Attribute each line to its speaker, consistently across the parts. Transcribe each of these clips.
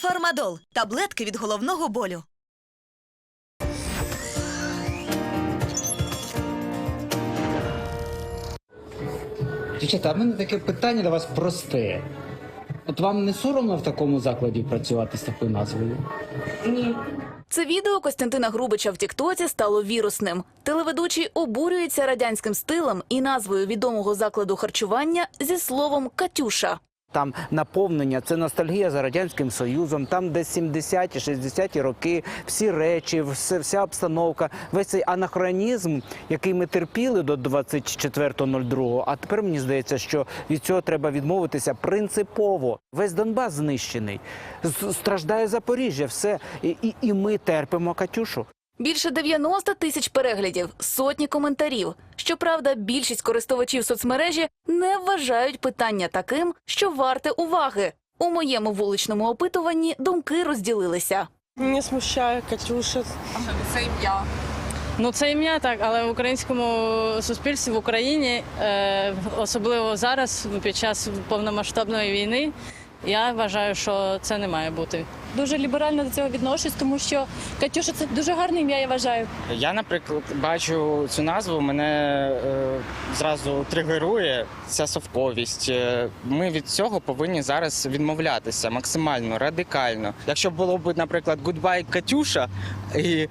Speaker 1: Фармадол таблетки від головного болю.
Speaker 2: Дівчата, а в мене таке питання до вас просте. От вам не соромно в такому закладі працювати з такою назвою? Ні.
Speaker 3: Це відео Костянтина Грубича в Тіктоці стало вірусним. Телеведучий обурюється радянським стилем і назвою відомого закладу харчування зі словом Катюша.
Speaker 2: Там наповнення, це ностальгія за радянським союзом. Там де 70-ті, 60-ті роки, всі речі, все, вся обстановка, весь цей анахронізм, який ми терпіли до 24.02, А тепер мені здається, що від цього треба відмовитися принципово. Весь Донбас знищений, страждає Запоріжжя, все і, і, і ми терпимо Катюшу.
Speaker 3: Більше 90 тисяч переглядів, сотні коментарів. Щоправда, більшість користувачів соцмережі не вважають питання таким, що варте уваги. У моєму вуличному опитуванні думки розділилися.
Speaker 4: Не смущає Катюша.
Speaker 5: Це ім'я.
Speaker 4: Ну це ім'я так, але в українському суспільстві в Україні, е, особливо зараз, під час повномасштабної війни, я вважаю, що це не має бути.
Speaker 6: дуже ліберально до цього відношусь, тому що Катюша це дуже гарне ім'я, я вважаю.
Speaker 7: Я, наприклад, бачу цю назву, мене е, зразу тригерує ця совковість. Е, Ми від цього повинні зараз відмовлятися максимально, радикально. Якщо було б, наприклад, гудбай Катюша і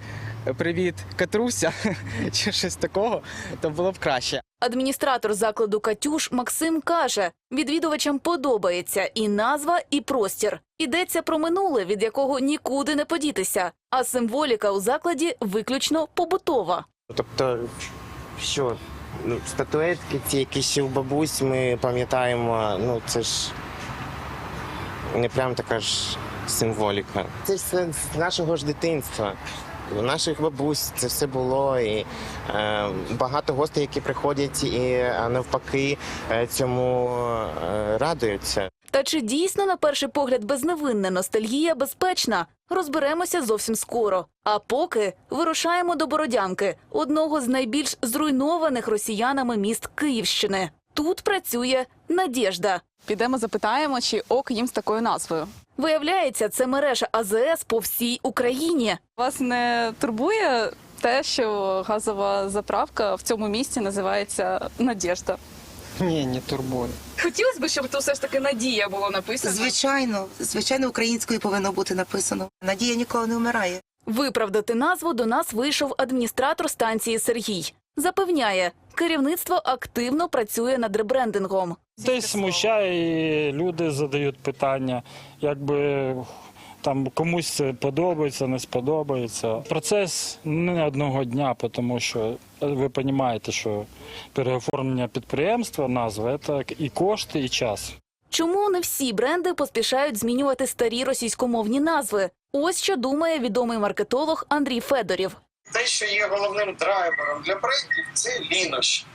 Speaker 7: привіт Катруся чи щось такого, то було б краще.
Speaker 3: Адміністратор закладу Катюш Максим каже: відвідувачам подобається і назва, і простір. Йдеться про минуле, від якого нікуди не подітися. А символіка у закладі виключно побутова.
Speaker 8: Тобто, що ну, статуетки, ці які ще у бабусь, ми пам'ятаємо, ну це ж не прям така ж символіка. Це ж з нашого ж дитинства. Наших бабусь це все було, і е, багато гостей, які приходять і е, навпаки е, цьому е, радуються.
Speaker 3: Та чи дійсно на перший погляд безневинна ностальгія безпечна? Розберемося зовсім скоро. А поки вирушаємо до Бородянки, одного з найбільш зруйнованих росіянами міст Київщини. Тут працює Надєжда.
Speaker 5: Підемо запитаємо, чи ок їм з такою назвою.
Speaker 3: Виявляється, це мережа АЗС по всій Україні.
Speaker 5: Вас не турбує те, що газова заправка в цьому місті називається Надєжда?
Speaker 9: Ні, не турбує.
Speaker 5: Хотілося б, щоб тут все ж таки надія було написано.
Speaker 10: Звичайно, звичайно, українською повинно бути написано. Надія ніколи не вмирає.
Speaker 3: Виправдати назву до нас вийшов адміністратор станції Сергій. Запевняє, керівництво активно працює над ребрендингом.
Speaker 9: Десь смущає, і люди задають питання, якби там комусь це подобається, не сподобається. Процес не одного дня, тому що ви розумієте, що переоформлення підприємства, назва це і кошти, і час.
Speaker 3: Чому не всі бренди поспішають змінювати старі російськомовні назви? Ось що думає відомий маркетолог Андрій Федорів.
Speaker 11: Те, що є головним драйвером для брендів, це лінощі.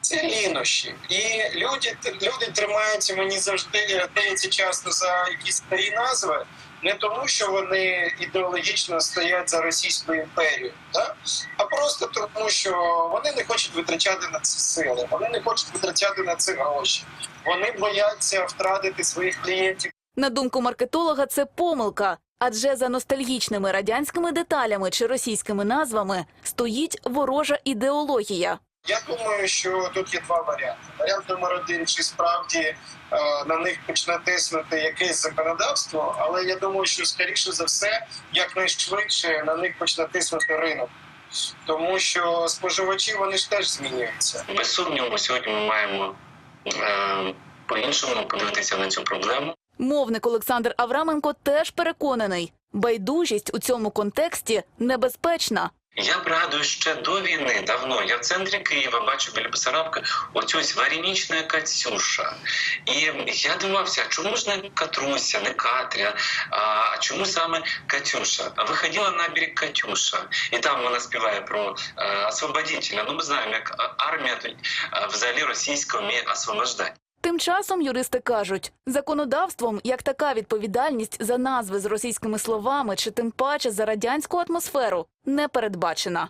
Speaker 11: Це лінощі. І люди, люди тримаються мені завжди здається часто за якісь старі назви, не тому, що вони ідеологічно стоять за Російську імперію, да? а просто тому, що вони не хочуть витрачати на це сили, вони не хочуть витрачати на це гроші. Вони бояться втратити своїх клієнтів.
Speaker 3: На думку маркетолога, це помилка. Адже за ностальгічними радянськими деталями чи російськими назвами стоїть ворожа ідеологія.
Speaker 11: Я думаю, що тут є два варіанти. Варіант номер один, чи справді е, на них почне тиснути якесь законодавство, але я думаю, що скоріше за все, якнайшвидше на них почне тиснути ринок. Тому що споживачі вони ж теж змінюються.
Speaker 12: Без сумніву, сьогодні ми маємо е, по-іншому подивитися на цю проблему.
Speaker 3: Мовник Олександр Авраменко теж переконаний, байдужість у цьому контексті небезпечна.
Speaker 12: Я пригадую ще до війни давно. Я в центрі Києва бачу біля Бесарабки оцю варінічна Катюша. І я дивився, а чому ж не Катруся, не Катря, а чому саме Катюша? Виходила на берег Катюша, і там вона співає про е, освободителя. Ну ми знаємо, як армія е, взагалі російська вміє освобождати.
Speaker 3: Тим часом юристи кажуть, законодавством як така відповідальність за назви з російськими словами чи тим паче за радянську атмосферу не передбачена.